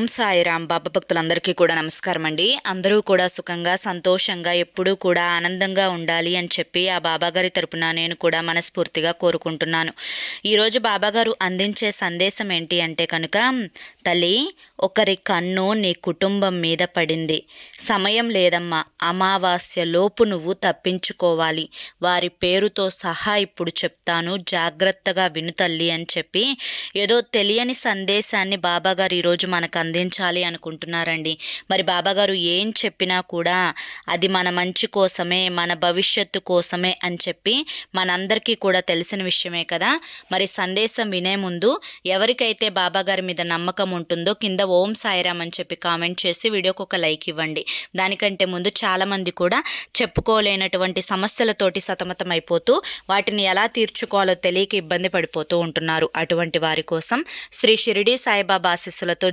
ఓం సాయిరామ్. బాబా భక్తులందరికీ కూడా నమస్కారం అండి. అందరూ కూడా సుఖంగా సంతోషంగా ఎప్పుడూ కూడా ఆనందంగా ఉండాలి అని చెప్పి ఆ బాబాగారి తరపున నేను కూడా మనస్ఫూర్తిగా కోరుకుంటున్నాను. ఈరోజు బాబాగారు అందించే సందేశం ఏంటి అంటే కనుక తల్లి ఒకరి కన్ను నీ కుటుంబం మీద పడింది. సమయం లేదమ్మా. అమావాస్య లోపు నువ్వు తప్పించుకోవాలి. వారి పేరుతో సహా ఇప్పుడు చెప్తాను. జాగ్రత్తగా విను తల్లి అని చెప్పి ఏదో తెలియని సందేశాన్ని బాబాగారు ఈరోజు మనకు అందించాలి అనుకుంటున్నారండి. మరి బాబాగారు ఏం చెప్పినా కూడా అది మన మంచి కోసమే మన భవిష్యత్తు కోసమే అని చెప్పి మనందరికీ కూడా తెలిసిన విషయమే కదా. మరి సందేశం వినే ముందు ఎవరికైతే బాబాగారి మీద నమ్మకం ఉంటుందో కింద ఓం సాయిరామ్ అని చెప్పి కామెంట్ చేసి వీడియోకి ఒక లైక్ ఇవ్వండి. దానికంటే ముందు చాలామంది కూడా చెప్పుకోలేనటువంటి సమస్యలతోటి సతమతం అయిపోతూ వాటిని ఎలా తీర్చుకోవాలో తెలియక ఇబ్బంది పడిపోతూ ఉంటున్నారు. అటువంటి వారి కోసం శ్రీ షిరిడి సాయిబాబా ఆశీస్సులతో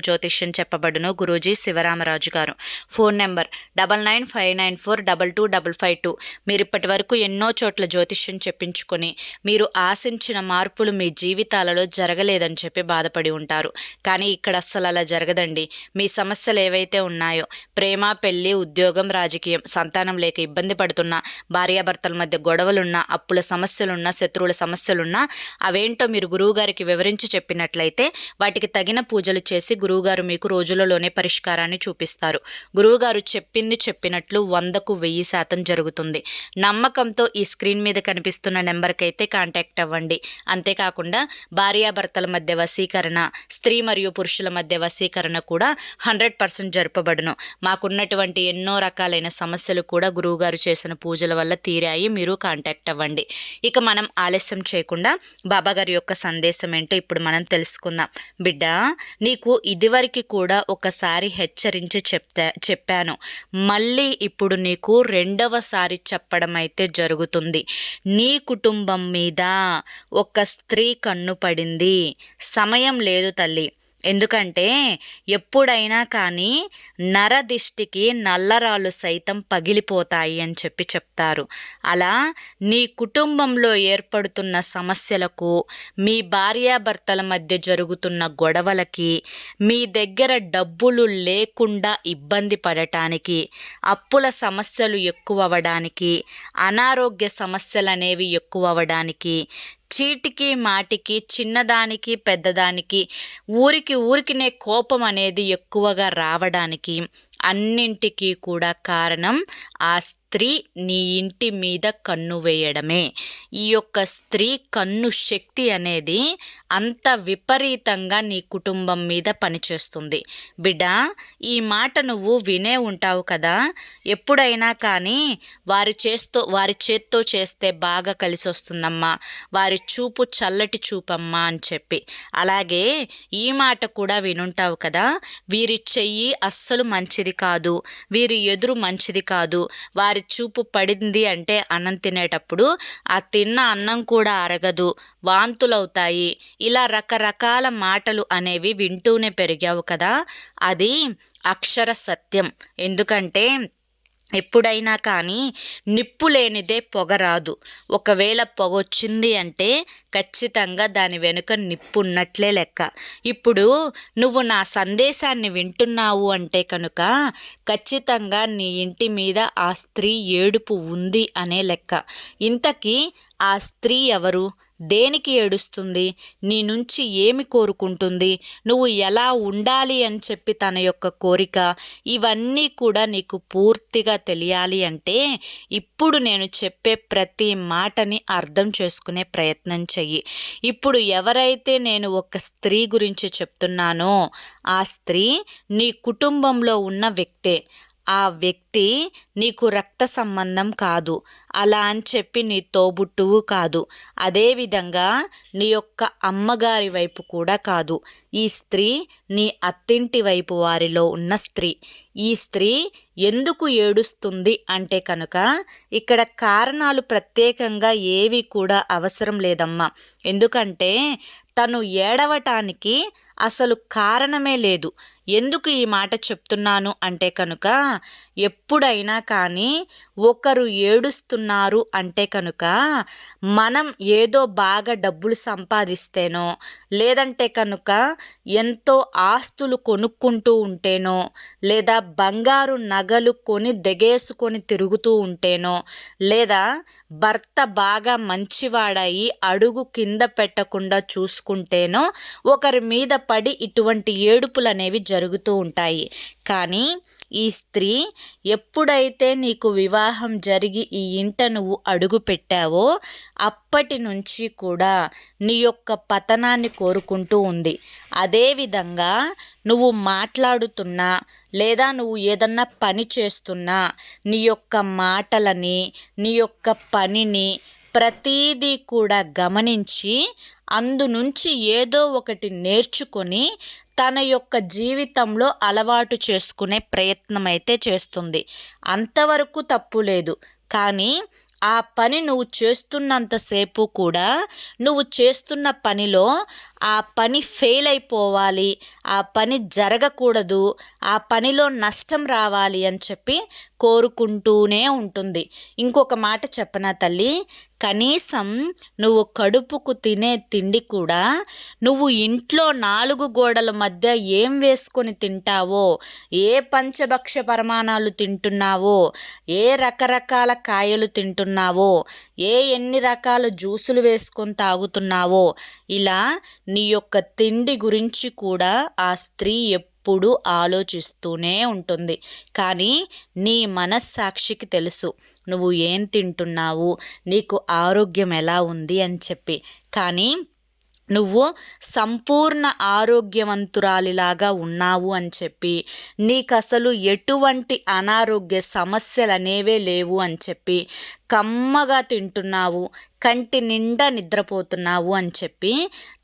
జ్యోతిష్యం చెప్పబడును గురూజీ శివరామరాజు గారు. Phone number double nine five nine four double two double five two. మీరు ఇప్పటి వరకు ఎన్నో చోట్ల జ్యోతిష్యం చెప్పించుకొని మీరు ఆశించిన మార్పులు మీ జీవితాలలో జరగలేదని చెప్పి బాధపడి ఉంటారు. కానీ ఇక్కడ అస్సలు అలా జరగదండి. మీ సమస్యలు ఏవైతే ఉన్నాయో ప్రేమ పెళ్ళి ఉద్యోగం రాజకీయం సంతానం లేక ఇబ్బంది పడుతున్నా భార్యాభర్తల మధ్య గొడవలున్నా అప్పుల సమస్యలున్నా శత్రువుల సమస్యలున్నా అవేంటో మీరు గురువుగారికి వివరించి చెప్పినట్లయితే వాటికి తగిన పూజలు చేసి గురువుగారు మీకు రోజులలోనే పరిష్కారాన్ని చూపిస్తారు. గురువుగారు చెప్పింది చెప్పినట్లు వందకు వెయ్యి శాతం జరుగుతుంది. నమ్మకంతో ఈ స్క్రీన్ మీద కనిపిస్తున్న నెంబర్కి అయితే కాంటాక్ట్ అవ్వండి. అంతేకాకుండా భార్యాభర్తల మధ్య వశీకరణ స్త్రీ మరియు పురుషుల మధ్య వశీకరణ కూడా హండ్రెడ్ పర్సెంట్ జరపబడును. మాకున్నటువంటి ఎన్నో రకాలైన సమస్యలు కూడా గురువుగారు చేసిన పూజల వల్ల తీరాయి. మీరు కాంటాక్ట్ అవ్వండి. ఇక మనం ఆలస్యం చేయకుండా బాబాగారి యొక్క సందేశం ఏంటో ఇప్పుడు మనం తెలుసుకుందాం. బిడ్డ నీకు ఇదివరకు కూడా ఒకసారి హెచ్చరించి చెప్తా చెప్పాను. మళ్ళీ ఇప్పుడు నీకు రెండవసారి చెప్పడం అయితే జరుగుతుంది. నీ కుటుంబం మీద ఒక స్త్రీ కన్ను పడింది. సమయం లేదు తల్లి. ఎందుకంటే ఎప్పుడైనా కానీ నరదిష్టికి నల్లరాళ్ళు సైతం పగిలిపోతాయి అని చెప్పి చెప్తారు. అలా నీ కుటుంబంలో ఏర్పడుతున్న సమస్యలకు మీ భార్యాభర్తల మధ్య జరుగుతున్న గొడవలకి మీ దగ్గర డబ్బులు లేకుండా ఇబ్బంది పడటానికి అప్పుల సమస్యలు ఎక్కువ అవ్వడానికి అనారోగ్య సమస్యలు అనేవి ఎక్కువ అవ్వడానికి చీటికి మాటికి చిన్నదానికి పెద్దదానికి ఊరికి ఊరికినే కోపం అనేది ఎక్కువగా రావడానికి అన్నింటికీ కూడా కారణం ఆ స్త్రీ నీ ఇంటి మీద కన్ను వేయడమే. ఈ యొక్క స్త్రీ కన్ను శక్తి అనేది అంత విపరీతంగా నీ కుటుంబం మీద పనిచేస్తుంది. బిడ్డ ఈ మాట నువ్వు వినే ఉంటావు కదా. ఎప్పుడైనా కానీ వారి చేస్తూ వారి చేత్తో చేస్తే బాగా కలిసి వస్తుందమ్మా వారి చూపు చల్లటి చూపమ్మా అని చెప్పి. అలాగే ఈ మాట కూడా వినుంటావు కదా. వీరి చెయ్యి అస్సలు మంచిది కాదు. వీరి ఎదురు మంచిది కాదు. వారి చూపు పడింది అంటే అన్నం తినేటప్పుడు ఆ తిన్న అన్నం కూడా అరగదు వాంతులవుతాయి. ఇలా రకరకాల మాటలు అనేవి వింటూనే పెరిగావు కదా. అది అక్షర సత్యం. ఎందుకంటే ఎప్పుడైనా కానీ నిప్పు లేనిదే పొగ రాదు. ఒకవేళ పొగ వచ్చింది అంటే ఖచ్చితంగా దాని వెనుక నిప్పు ఉన్నట్లే లెక్క. ఇప్పుడు నువ్వు నా సందేశాన్ని వింటున్నావు అంటే కనుక ఖచ్చితంగా నీ ఇంటి మీద ఆ స్త్రీ ఏడుపు ఉంది అనే లెక్క. ఇంతకీ ఆ స్త్రీ ఎవరు? దేనికి ఏడుస్తుంది? నీ నుంచి ఏమి కోరుకుంటుంది? నువ్వు ఎలా ఉండాలి అని చెప్పి తన యొక్క కోరిక ఇవన్నీ కూడా నీకు పూర్తిగా తెలియాలి అంటే ఇప్పుడు నేను చెప్పే ప్రతి మాటని అర్థం చేసుకునే ప్రయత్నం చెయ్యి. ఇప్పుడు ఎవరైతే నేను ఒక స్త్రీ గురించి చెప్తున్నానో ఆ స్త్రీ నీ కుటుంబంలో ఉన్న వ్యక్తే. ఆ వ్యక్తి నీకు రక్త సంబంధం కాదు. అలా అని చెప్పి నీ తోబుట్టువు కాదు. అదేవిధంగా నీ యొక్క అమ్మగారి వైపు కూడా కాదు. ఈ స్త్రీ నీ అత్తింటి వైపు వారిలో ఉన్న స్త్రీ. ఈ స్త్రీ ఎందుకు ఏడుస్తుంది అంటే కనుక ఇక్కడ కారణాలు ప్రత్యేకంగా ఏవి కూడా అవసరం లేదమ్మా. ఎందుకంటే తను ఏడవటానికి అసలు కారణమే లేదు. ఎందుకు ఈ మాట చెప్తున్నాను అంటే కనుక ఎప్పుడైనా కానీ ఒకరు ఏడుస్తున్న చేస్తున్నారు అంటే కనుక మనం ఏదో బాగా డబ్బులు సంపాదిస్తేనో లేదంటే కనుక ఎంతో ఆస్తులు కొనుక్కుంటూ ఉంటేనో లేదా బంగారు నగలు కొని దెగేసుకొని తిరుగుతూ ఉంటేనో లేదా భర్త బాగా మంచివాడయి అడుగు కింద పెట్టకుండా చూసుకుంటేనో ఒకరి మీద పడి ఇటువంటి ఏడుపులు అనేవి జరుగుతూ ఉంటాయి. కానీ ఈ స్త్రీ ఎప్పుడైతే నీకు వివాహం జరిగి ఈ ఇంట నువ్వు అడుగు పెట్టావో అప్పటి నుంచి కూడా నీ యొక్క పతనాన్ని కోరుకుంటూ ఉంది. అదేవిధంగా నువ్వు మాట్లాడుతున్నా లేదా నువ్వు ఏదన్నా పని చేస్తున్నా నీ యొక్క మాటలని నీ యొక్క పనిని ప్రతీదీ కూడా గమనించి అందునుంచి ఏదో ఒకటి నేర్చుకొని తన యొక్క జీవితంలో అలవాటు చేసుకునే ప్రయత్నం అయితే చేస్తుంది. అంతవరకు తప్పు లేదు. కానీ ఆ పని నువ్వు చేస్తున్నంతసేపు కూడా నువ్వు చేస్తున్న పనిలో ఆ పని ఫెయిల్ అయిపోవాలి ఆ పని జరగకూడదు ఆ పనిలో నష్టం రావాలి అని చెప్పి కోరుకుంటూనే ఉంటుంది. ఇంకొక మాట చెప్పనా తల్లి? కనీసం నువ్వు కడుపుకు తినే తిండి కూడా నువ్వు ఇంట్లో నాలుగు గోడల మధ్య ఏం వేసుకొని తింటావో ఏ పంచభక్ష పరమాణాలు తింటున్నావో ఏ రకరకాల కాయలు తింటున్నావో ఏ ఎన్ని రకాల జ్యూసులు వేసుకొని తాగుతున్నావో ఇలా నీ యొక్క తిండి గురించి కూడా ఆ స్త్రీ ఎప్పుడు ఆలోచిస్తూనే ఉంటుంది. కానీ నీ మనస్సాక్షికి తెలుసు. నువ్వు ఏం తింటున్నావు? నీకు ఆరోగ్యం ఎలా ఉంది? అని చెప్పి. కానీ నువ్వు సంపూర్ణ ఆరోగ్యవంతురాలిలాగా ఉన్నావు అని చెప్పి నీకు అసలు ఎటువంటి అనారోగ్య సమస్యలు అనేవే లేవు అని చెప్పి కమ్మగా తింటున్నావు కంటి నిండా నిద్రపోతున్నావు అని చెప్పి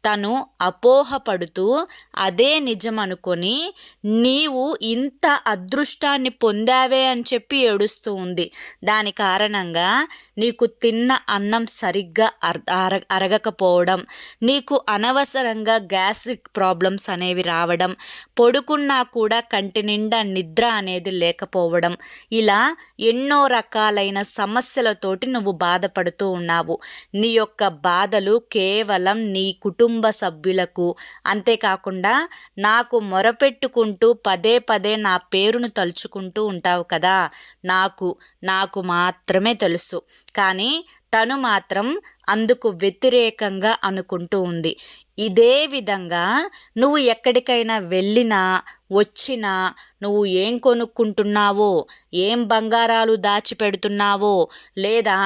తను అపోహపడుతూ అదే నిజం అనుకొని నీవు ఇంత అదృష్టాన్ని పొందావే అని చెప్పి ఏడుస్తూ ఉంది. దాని కారణంగా నీకు తిన్న అన్నం సరిగ్గా అర అరగకపోవడం నీకు అనవసరంగా గ్యాస్ట్రిక్ ప్రాబ్లమ్స్ అనేవి రావడం పడుకున్నా కూడా కంటి నిండా నిద్ర అనేది లేకపోవడం ఇలా ఎన్నో రకాలైన సమస్యలతోటి నువ్వు బాధపడుతూ ఉన్నావు. నీ యొక్క బాధలు కేవలం నీ కుటుంబ సభ్యులకు. అంతేకాకుండా నాకు మొరపెట్టుకుంటూ పదే పదే నా పేరును తలుచుకుంటూ ఉంటావు కదా. నాకు నాకు మాత్రమే తెలుసు. కానీ తను మాత్రం అందుకు వ్యతిరేకంగా అనుకుంటూ ఉంది. ఇదే విధంగా నువ్వు ఎక్కడికైనా వెళ్ళినా వచ్చినా నువ్వు ఏం కొనుక్కుంటున్నావో ఏం బంగారాలు దాచిపెడుతున్నావో లేదా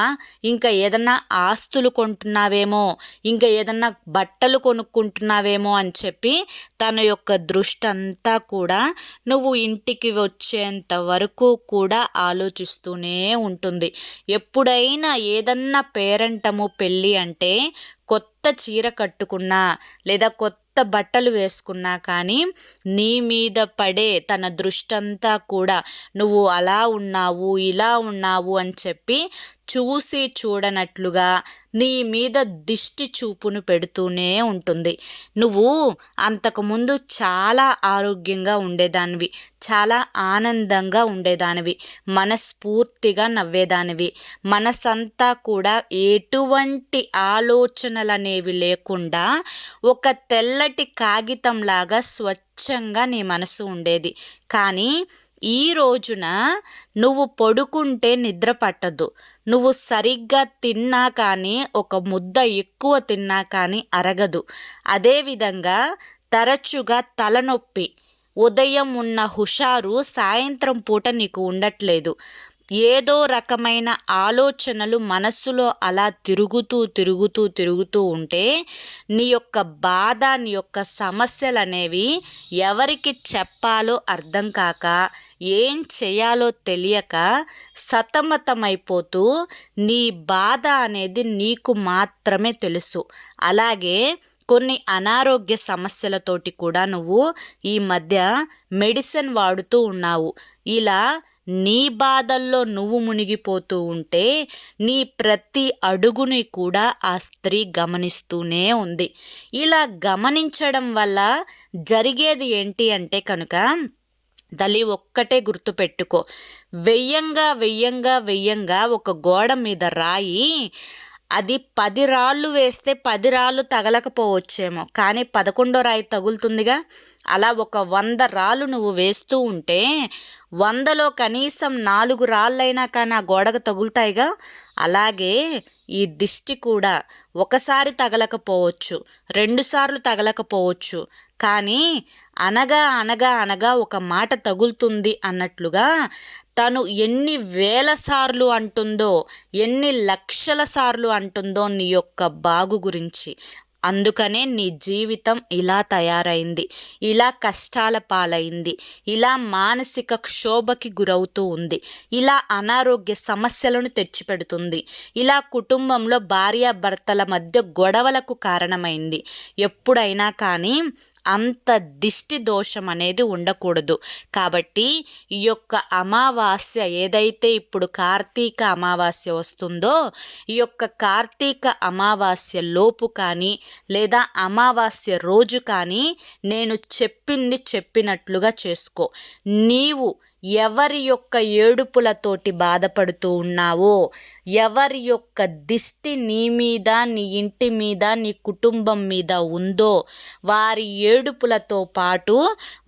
ఇంకా ఏదన్నా ఆస్తులు కొంటున్నావేమో ఇంకా ఏదన్నా బట్టలు కొనుక్కుంటున్నావేమో అని చెప్పి తన యొక్క దృష్టి అంతా కూడా నువ్వు ఇంటికి వచ్చేంత వరకు కూడా ఆలోచిస్తూనే ఉంటుంది. ఎప్పుడైనా ఏదన్నా పేరంటము పెళ్ళి అంటే కొత్త చీర కట్టుకున్నా లేదా కొత్త బట్టలు వేసుకున్నా కానీ నీ మీద పడే తన దృష్టంతా కూడా నువ్వు అలా ఉన్నావు ఇలా ఉన్నావు అని చెప్పి చూసి చూడనట్లుగా నీ మీద దిష్టి చూపును పెడుతూనే ఉంటుంది. నువ్వు అంతకుముందు చాలా ఆరోగ్యంగా ఉండేదానివి చాలా ఆనందంగా ఉండేదానివి మనస్ఫూర్తిగా నవ్వేదానివి. మనసంతా కూడా ఎటువంటి ఆలోచనలు అనేవి లేకుండా ఒక తెల్ల తెల్లటి కాగితంలాగా స్వచ్ఛంగా నీ మనసు ఉండేది. కానీ ఈ రోజున నువ్వు పడుకుంటే నిద్ర పట్టదు. నువ్వు సరిగ్గా తిన్నా కానీ ఒక ముద్ద ఎక్కువ తిన్నా కానీ అరగదు. అదేవిధంగా తరచుగా తలనొప్పి ఉదయం ఉన్న హుషారు సాయంత్రం పూట నీకు ఉండట్లేదు. ఏదో రకమైన ఆలోచనలు మనస్సులో అలా తిరుగుతూ తిరుగుతూ తిరుగుతూ ఉంటే నీ యొక్క బాధ నీ యొక్క సమస్యలు అనేవి ఎవరికి చెప్పాలో అర్థం కాక ఏం చేయాలో తెలియక సతమతమైపోతూ నీ బాధ అనేది నీకు మాత్రమే తెలుసు. అలాగే కొన్ని అనారోగ్య సమస్యలతోటి కూడా నువ్వు ఈ మధ్య మెడిసిన్ వాడుతూ ఉన్నావు. ఇలా నీ బాధల్లో నువ్వు మునిగిపోతూ ఉంటే నీ ప్రతి అడుగుని కూడా ఆ స్త్రీ గమనిస్తూనే ఉంది. ఇలా గమనించడం వల్ల జరిగేది ఏంటి అంటే కనుక తల్లి ఒక్కటే గుర్తుపెట్టుకో వెయ్యంగా వెయ్యంగా వెయ్యంగా ఒక గోడ మీద రాయి అది పది రాళ్ళు వేస్తే పది రాళ్ళు తగలకపోవచ్చేమో. కానీ పదకొండో రాయి తగులుతుందిగా. అలా ఒక వంద రాళ్ళు నువ్వు వేస్తూ ఉంటే వందలో కనీసం నాలుగు రాళ్ళైనా కానీ ఆ గోడకు తగులుతాయిగా. అలాగే ఈ దిష్టి కూడా ఒకసారి తగలకపోవచ్చు రెండుసార్లు తగలకపోవచ్చు. కానీ అనగా అనగా అనగా ఒక మాట తగులుతుంది అన్నట్లుగా తను ఎన్ని వేల సార్లు అంటుందో ఎన్ని లక్షల సార్లు అంటుందో నీ యొక్క బాగు గురించి అందుకనే నీ జీవితం ఇలా తయారైంది ఇలా కష్టాల పాలైంది ఇలా మానసిక క్షోభకి గురవుతూ ఉంది ఇలా అనారోగ్య సమస్యలను తెచ్చిపెడుతుంది ఇలా కుటుంబంలో భార్యాభర్తల మధ్య గొడవలకు కారణమైంది. ఎప్పుడైనా కానీ అంత దిష్టి దోషం అనేది ఉండకూడదు. కాబట్టి ఈ యొక్క అమావాస్య ఏదైతే ఇప్పుడు కార్తీక అమావాస్య వస్తుందో ఈ యొక్క కార్తీక అమావాస్య లోపు కానీ లేదా అమావాస్య రోజు కానీ నేను చెప్పింది చెప్పినట్లుగా చేసుకో. నీవు ఎవరి యొక్క ఏడుపులతోటి బాధపడుతూ ఉన్నావో ఎవరి యొక్క దిష్టి నీ మీద నీ ఇంటి మీద నీ కుటుంబం మీద ఉందో వారి ఏడుపులతో పాటు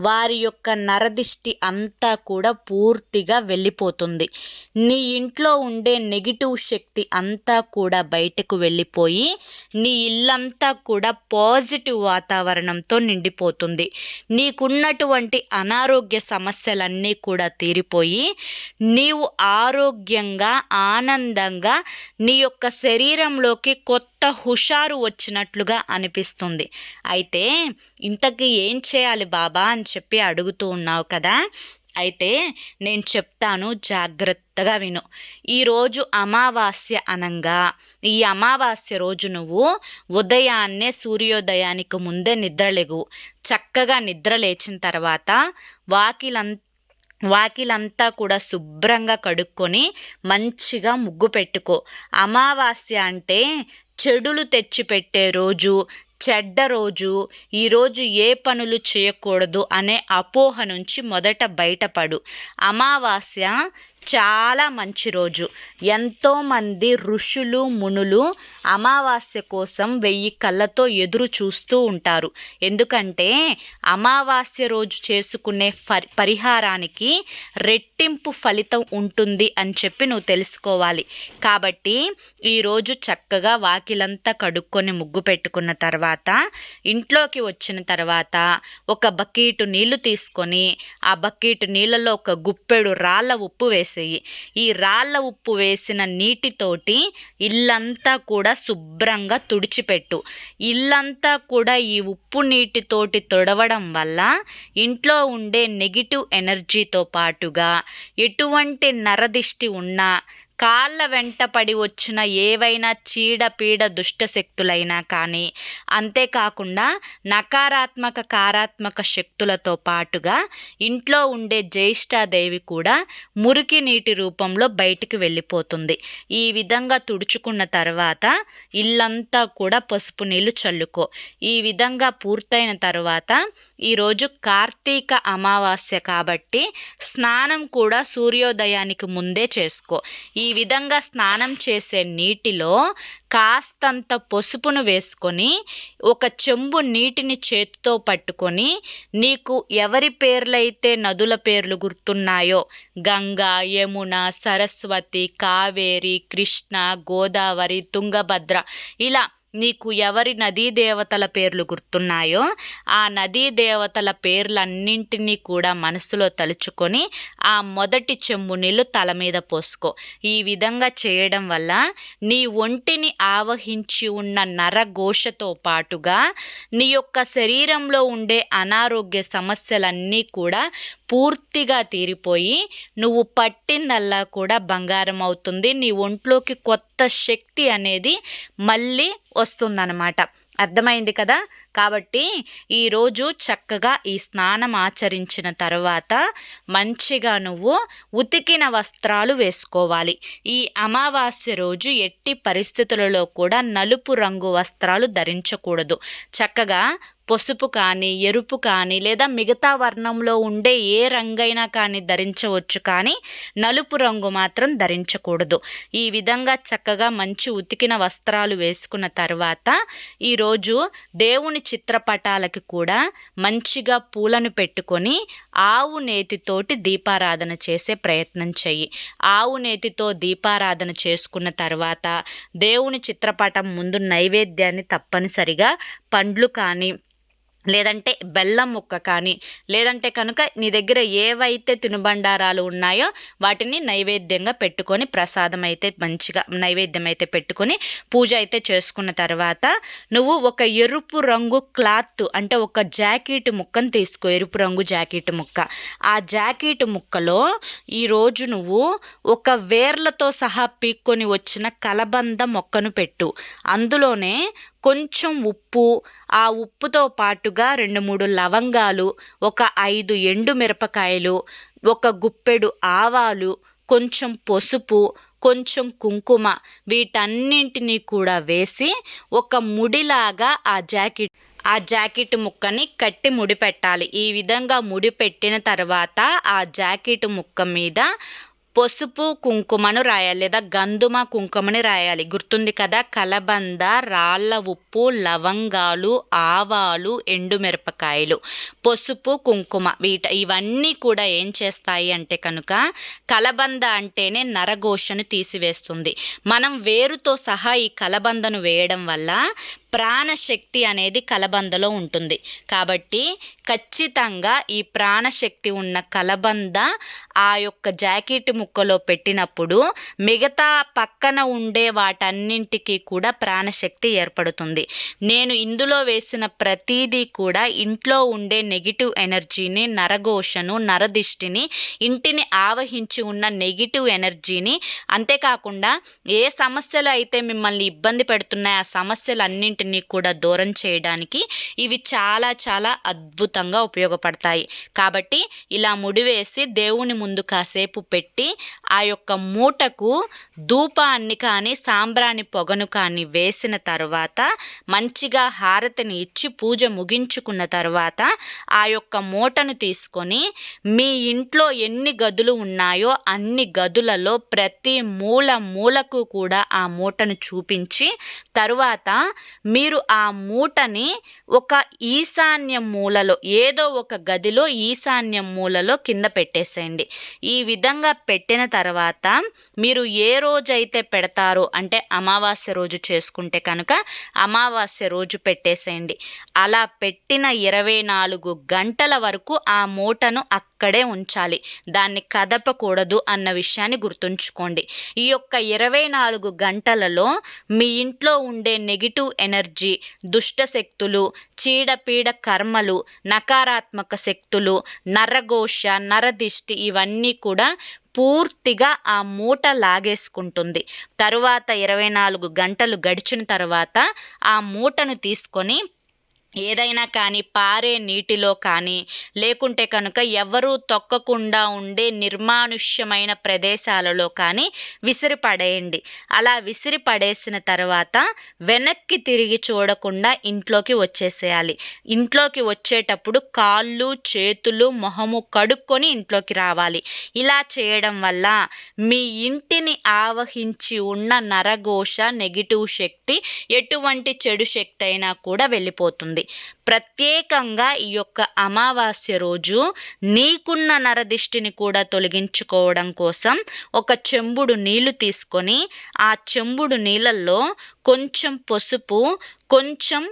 వారి యొక్క నరదిష్టి అంతా కూడా పూర్తిగా వెళ్ళిపోతుంది. నీ ఇంట్లో ఉండే నెగిటివ్ శక్తి అంతా కూడా బయటకు వెళ్ళిపోయి నీ ఇల్లంతా కూడా పాజిటివ్ వాతావరణంతో నిండిపోతుంది. నీకున్నటువంటి అనారోగ్య సమస్యలన్నీ కూడా తీరిపోయి నీవు ఆరోగ్యంగా ఆనందంగా నీ యొక్క శరీరంలోకి కొత్త హుషారు వచ్చినట్లుగా అనిపిస్తుంది. అయితే ఇంతకీ ఏం చేయాలి బాబా అని చెప్పి అడుగుతూ ఉన్నావు కదా? అయితే నేను చెప్తాను జాగ్రత్తగా విను. ఈరోజు అమావాస్య అనంగా ఈ అమావాస్య రోజు నువ్వు ఉదయాన్నే సూర్యోదయానికి ముందే నిద్రలేగు. చక్కగా నిద్ర లేచిన తర్వాత వాకిలంతా వాకిలంతా కూడా శుభ్రంగా కడుక్కొని మంచిగా ముగ్గు పెట్టుకో. అమావాస్య అంటే చెడులు తెచ్చిపెట్టే రోజు చెడ్డ రోజు ఈరోజు ఏ పనులు చేయకూడదు అనే అపోహ నుంచి మొదట బయటపడు. అమావాస్య చాలా మంచి రోజు. ఎంతోమంది ఋషులు మునులు అమావాస్య కోసం వెయ్యి కళ్ళతో ఎదురు చూస్తూ ఉంటారు. ఎందుకంటే అమావాస్య రోజు చేసుకునే పరిహారానికి రెట్టింపు ఫలితం ఉంటుంది అని చెప్పి నువ్వు తెలుసుకోవాలి. కాబట్టి ఈరోజు చక్కగా వాకిలంతా కడుక్కొని ముగ్గు పెట్టుకున్న తర్వాత ఇంట్లోకి వచ్చిన తర్వాత ఒక బకెట్ నీళ్ళు తీసుకొని ఆ బకెట్ నీళ్ళలో ఒక గుప్పెడు రాళ్ళ ఉప్పు వేసి వేసేయి ఈ రాళ్ళ ఉప్పు వేసిన నీటితోటి ఇల్లంతా కూడా శుభ్రంగా తుడిచిపెట్టు. ఇల్లంతా కూడా ఈ ఉప్పు నీటితోటి తొడవడం వల్ల ఇంట్లో ఉండే నెగిటివ్ ఎనర్జీతో పాటుగా ఎటువంటి నరదిష్టి ఉన్నా కాళ్ళ వెంట పడి వచ్చిన ఏవైనా చీడపీడ దుష్టశక్తులైనా కానీ అంతేకాకుండా నకారాత్మక కారాత్మక శక్తులతో పాటుగా ఇంట్లో ఉండే జ్యేష్ఠాదేవి కూడా మురికి నీటి రూపంలో బయటికి వెళ్ళిపోతుంది. ఈ విధంగా తుడుచుకున్న తర్వాత ఇల్లంతా కూడా పసుపు నీళ్ళు చల్లుకో. ఈ విధంగా పూర్తయిన తర్వాత ఈరోజు కార్తీక అమావాస్య కాబట్టి స్నానం కూడా సూర్యోదయానికి ముందే చేసుకో. ఈ ఈ విధంగా స్నానం చేసే నీటిలో కాస్తంత పసుపును వేసుకొని ఒక చెంబు నీటిని చేతితో పట్టుకొని నీకు ఎవరి పేర్లైతే నదుల పేర్లు గుర్తున్నాయో గంగా యమున సరస్వతి కావేరి కృష్ణ గోదావరి తుంగభద్ర ఇలా నీకు ఎవరి నదీ దేవతల పేర్లు గుర్తున్నాయో ఆ నదీ దేవతల పేర్లన్నింటినీ కూడా మనసులో తలుచుకొని ఆ మొదటి చెంబు నీళ్ళు తల మీద పోసుకో. ఈ విధంగా చేయడం వల్ల నీ ఒంటిని ఆవహించి ఉన్న నరఘోషతో పాటుగా నీ యొక్క శరీరంలో ఉండే అనారోగ్య సమస్యలన్నీ కూడా పూర్తిగా తీరిపోయి నువ్వు పట్టిందల్లా కూడా బంగారం అవుతుంది నీ ఒంట్లోకి కొత్త శక్తి అనేది మళ్ళీ వస్తుందన్నమాట. అర్థమైంది కదా? కాబట్టి ఈరోజు చక్కగా ఈ స్నానం ఆచరించిన తర్వాత మంచిగా నువ్వు ఉతికిన వస్త్రాలు వేసుకోవాలి. ఈ అమావాస్య రోజు ఎట్టి పరిస్థితులలో కూడా నలుపు రంగు వస్త్రాలు ధరించకూడదు. చక్కగా పసుపు కానీ ఎరుపు కానీ లేదా మిగతా వర్ణంలో ఉండే ఏ రంగైనా కానీ ధరించవచ్చు కానీ నలుపు రంగు మాత్రం ధరించకూడదు. ఈ విధంగా చక్కగా మంచి ఉతికిన వస్త్రాలు వేసుకున్న తర్వాత ఈరోజు దేవుని చిత్రపటాలకి కూడా మంచిగా పూలను పెట్టుకొని ఆవు నేతితోటి దీపారాధన చేసే ప్రయత్నం చెయ్యి. ఆవు నేతితో దీపారాధన చేసుకున్న తర్వాత దేవుని చిత్రపటం ముందు నైవేద్యాన్ని తప్పనిసరిగా పండ్లు కానీ లేదంటే బెల్లం ముక్క కానీ లేదంటే కనుక నీ దగ్గర ఏవైతే తినుబండారాలు ఉన్నాయో వాటిని నైవేద్యంగా పెట్టుకొని ప్రసాదం అయితే మంచిగా నైవేద్యం అయితే పెట్టుకొని పూజ అయితే చేసుకున్న తర్వాత నువ్వు ఒక ఎరుపు రంగు క్లాత్ అంటే ఒక జాకెట్ ముక్కను తీసుకో ఎరుపు రంగు జాకెట్ ముక్క. ఆ జాకెట్ ముక్కలో ఈరోజు నువ్వు ఒక వేర్లతో సహా పీక్కొని వచ్చిన కలబంద మొక్కను పెట్టు. అందులోనే కొంచెం ఉప్పు ఆ ఉప్పుతో పాటుగా రెండు మూడు లవంగాలు ఒక ఐదు ఎండు మిరపకాయలు ఒక గుప్పెడు ఆవాలు కొంచెం పసుపు కొంచెం కుంకుమ వీటన్నింటినీ కూడా వేసి ఒక ముడిలాగా ఆ జాకెట్ ఆ జాకెట్ ముక్కని కట్టి ముడి పెట్టాలి ఈ విధంగా ముడి పెట్టిన తర్వాత ఆ జాకెట్ ముక్క మీద పసుపు కుంకుమను రాయాలి లేదా గంధుమ కుంకుమని రాయాలి. గుర్తుంది కదా కలబంద రాళ్ళ ఉప్పు లవంగాలు ఆవాలు ఎండుమిరపకాయలు పసుపు కుంకుమ వీట ఇవన్నీ కూడా ఏం చేస్తాయి అంటే కనుక కలబంద అంటేనే నరఘోషను తీసివేస్తుంది. మనం వేరుతో సహా ఈ కలబందను వేయడం వల్ల ప్రాణశక్తి అనేది కలబందలో ఉంటుంది. కాబట్టి ఖచ్చితంగా ఈ ప్రాణశక్తి ఉన్న కలబంద ఆ యొక్క జాకెట్ ముక్కలో పెట్టినప్పుడు మిగతా పక్కన ఉండే వాటన్నింటికి కూడా ప్రాణశక్తి ఏర్పడుతుంది. నేను ఇందులో వేసిన ప్రతీదీ కూడా ఇంట్లో ఉండే నెగిటివ్ ఎనర్జీని నరఘోషను నరదిష్టిని ఇంటిని ఆవహించి ఉన్న నెగిటివ్ ఎనర్జీని అంతేకాకుండా ఏ సమస్యలు అయితే మిమ్మల్ని ఇబ్బంది పెడుతున్నాయో ఆ సమస్యలన్నింటినీ కూడా దూరం చేయడానికి ఇవి చాలా చాలా అద్భుతంగా ఉపయోగపడతాయి. కాబట్టి ఇలా ముడివేసి దేవుని ముందు కాసేపు పెట్టి ఆ యొక్క మూటకు ధూపాన్ని కానీ సాంబ్రాణి పొగను కానీ వేసిన తర్వాత మంచిగా హారతిని ఇచ్చి పూజ ముగించుకున్న తర్వాత ఆ యొక్క మూటను తీసుకొని మీ ఇంట్లో ఎన్ని గదులు ఉన్నాయో అన్ని గదులలో ప్రతి మూల మూలకు కూడా ఆ మూటను చూపించి తరువాత మీరు ఆ మూటని ఒక ఈశాన్య మూలలో ఏదో ఒక గదిలో ఈశాన్య మూలలో కింద పెట్టేసేయండి. ఈ విధంగా పెట్టిన తర్వాత తర్వాత మీరు ఏ రోజైతే పెడతారో అంటే అమావాస్య రోజు చేసుకుంటే కనుక అమావాస్య రోజు పెట్టేసేయండి. అలా పెట్టిన ఇరవై నాలుగు గంటల వరకు ఆ మూటను అక్కడే ఉంచాలి. దాన్ని కదపకూడదు అన్న విషయాన్ని గుర్తుంచుకోండి. ఈ యొక్క ఇరవై నాలుగు గంటలలో మీ ఇంట్లో ఉండే నెగిటివ్ ఎనర్జీ దుష్ట శక్తులు చీడపీడ కర్మలు నకారాత్మక శక్తులు నరఘోష నరదిష్టి ఇవన్నీ కూడా పూర్తిగా ఆ మూట లాగేసుకుంటుంది. తరువాత ఇరవై నాలుగు గంటలు గడిచిన తర్వాత ఆ మూటను తీసుకొని ఏదైనా కానీ పారే నీటిలో కానీ లేకుంటే కనుక ఎవరూ తొక్కకుండా ఉండే నిర్మానుష్యమైన ప్రదేశాలలో కానీ విసిరి పడేయండి అలా విసిరి పడేసిన తర్వాత వెనక్కి తిరిగి చూడకుండా ఇంట్లోకి వచ్చేసేయాలి. ఇంట్లోకి వచ్చేటప్పుడు కాళ్ళు చేతులు మొహము కడుక్కొని ఇంట్లోకి రావాలి. ఇలా చేయడం వల్ల మీ ఇంటిని ఆవహించి ఉన్న నరఘోష నెగిటివ్ శక్తి ఎటువంటి చెడు శక్తి అయినా కూడా వెళ్ళిపోతుంది. ప్రత్యేకంగా ఈ యొక్క అమావాస్య రోజు నీకున్న నరదిష్టిని కూడా తొలగించుకోవడం కోసం ఒక చెంబుడు నీళ్ళు తీసుకొని ఆ చెంబుడు నీళ్ళల్లో కొంచెం పసుపు కొంచెం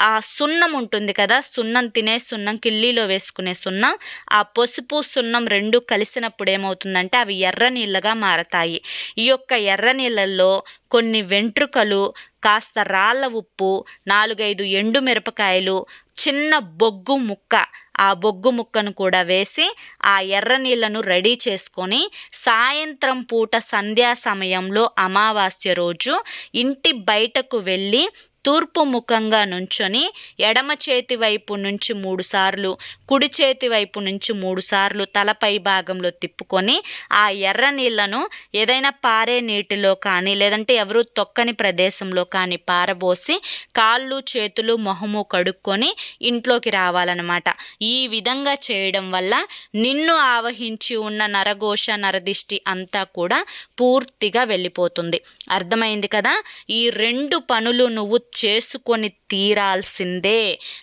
ఆ సున్నం ఉంటుంది కదా సున్నం తినే సున్నం కిల్లీలో వేసుకునే సున్నం ఆ పసుపు సున్నం రెండు కలిసినప్పుడు ఏమవుతుందంటే అవి ఎర్ర నీళ్ళగా మారతాయి. ఈ యొక్క ఎర్ర నీళ్ళల్లో కొన్ని వెంట్రుకలు కాస్త రాళ్ళ ఉప్పు నాలుగైదు ఎండు మిరపకాయలు చిన్న బొగ్గు ముక్క ఆ బొగ్గు ముక్కను కూడా వేసి ఆ ఎర్ర నీళ్ళను రెడీ చేసుకొని సాయంత్రం పూట సంధ్యా సమయంలో అమావాస్య రోజు ఇంటి బయటకు వెళ్ళి తూర్పు ముఖంగా నుంచొని ఎడమ చేతి వైపు నుంచి మూడుసార్లు కుడి చేతి వైపు నుంచి మూడుసార్లు తలపై భాగంలో తిప్పుకొని ఆ ఎర్ర నీళ్ళను ఏదైనా పారే నీటిలో కానీ లేదంటే ఎవరు తొక్కని ప్రదేశంలో కానీ పారబోసి కాళ్ళు చేతులు మొహము కడుక్కొని ఇంట్లోకి రావాలన్నమాట. ఈ విధంగా చేయడం వల్ల నిన్ను ఆవహించి ఉన్న నరఘోష నరదిష్టి అంతా కూడా పూర్తిగా వెళ్ళిపోతుంది. అర్థమైంది కదా? ఈ రెండు పనులు నువ్వు చేసుకొని తీరాల్సిందే.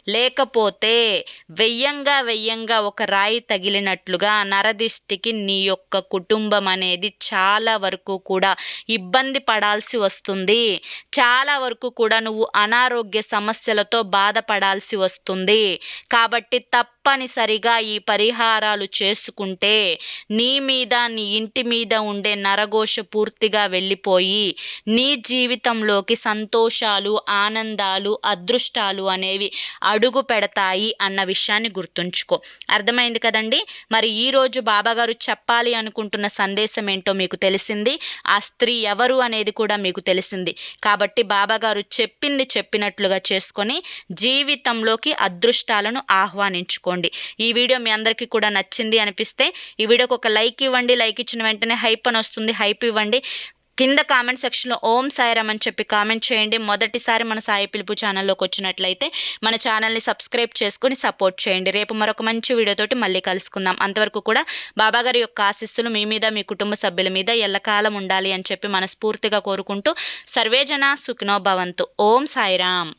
లేకపోతే వెయ్యంగా వెయ్యంగా ఒక రాయి తగిలినట్లుగా నరదిష్టికి నీ యొక్క కుటుంబం అనేది చాలా వరకు కూడా ఇబ్బంది పడాల్సి వస్తుంది. చాలా వరకు కూడా నువ్వు అనారోగ్య సమస్యలతో బాధపడాల్సి వస్తుంది. కాబట్టి తప్పనిసరిగా ఈ పరిహారాలు చేసుకుంటే నీ మీద నీ ఇంటి మీద ఉండే నరఘోష పూర్తిగా వెళ్ళిపోయి నీ జీవితంలోకి సంతోషాలు ఆనందాలు అదృష్టాలు అనేవి అడుగు పెడతాయి అన్న విషయాన్ని గుర్తుంచుకో. అర్థమైంది కదండి? మరి ఈరోజు బాబాగారు చెప్పాలి అనుకుంటున్న సందేశం ఏంటో మీకు తెలిసింది. ఆ స్త్రీ ఎవరు అనేది కూడా మీకు తెలిసింది. కాబట్టి కాబట్టి బాబాగారు చెప్పింది చెప్పినట్లుగా చేసుకొని జీవితంలోకి అదృష్టాలను ఆహ్వానించుకోండి. ఈ వీడియో మీ అందరికీ కూడా నచ్చింది అనిపిస్తే ఈ వీడియోకి ఒక లైక్ ఇవ్వండి. లైక్ ఇచ్చిన వెంటనే హైప్ అని వస్తుంది. హైప్ ఇవ్వండి. కింద కామెంట్ సెక్షన్లో ఓం సాయిరామ్ అని చెప్పి కామెంట్ చేయండి. మొదటిసారి మన సాయి పిలుపు ఛానల్లోకి వచ్చినట్లయితే మన ఛానల్ని సబ్స్క్రైబ్ చేసుకుని సపోర్ట్ చేయండి. రేపు మరొక మంచి వీడియోతోటి మళ్ళీ కలుసుకుందాం. అంతవరకు కూడా బాబాగారి యొక్క ఆశిస్తులు మీ మీద మీ కుటుంబ సభ్యుల మీద ఎల్లకాలం ఉండాలి అని చెప్పి మనస్ఫూర్తిగా కోరుకుంటూ సర్వేజన సుఖినో భవంతు. ఓం సాయిరామ్.